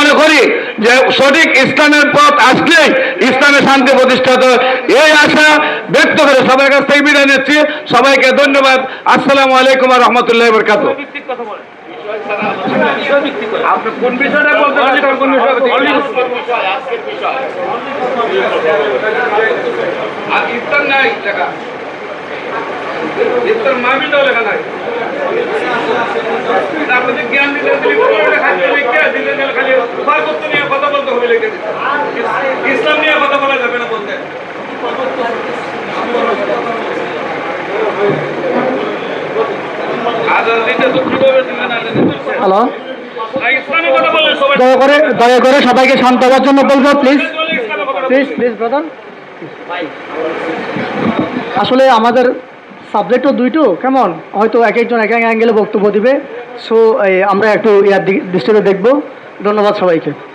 মনে করি যে সঠিক ইসলামের পথ আসলেই ইসলামের শান্তি প্রতিষ্ঠিত এই আশা ব্যক্ত করে সবার কাছ থেকে বিদায় নিচ্ছি। সবাইকে ধন্যবাদ। আসসালামু আলাইকুম রহমতুল্লাহ বরকাত আপনি কোন বিষয়টা বলতে পারেন কোন আর ইফতার নাই লেখা। ইফতার মাহফিলটাও লেখা নাই। আপনাদের দিতে ইসলাম নিয়ে কথা বলা যাবে না বলতে। হ্যালো? দয়া করে দয়া করে সবাইকে শান্ত হওয়ার জন্য বলব প্লিজ প্লিজ প্লিজ ব্রাদার আসলে আমাদের সাবজেক্টও দুইটো কেমন? হয়তো এক একজন এক এক অ্যাঙ্গেলে বক্তব্য দিবে। সো আমরা একটু ইয়ার দিক- দৃষ্টিতে দেখব। ধন্যবাদ সবাইকে।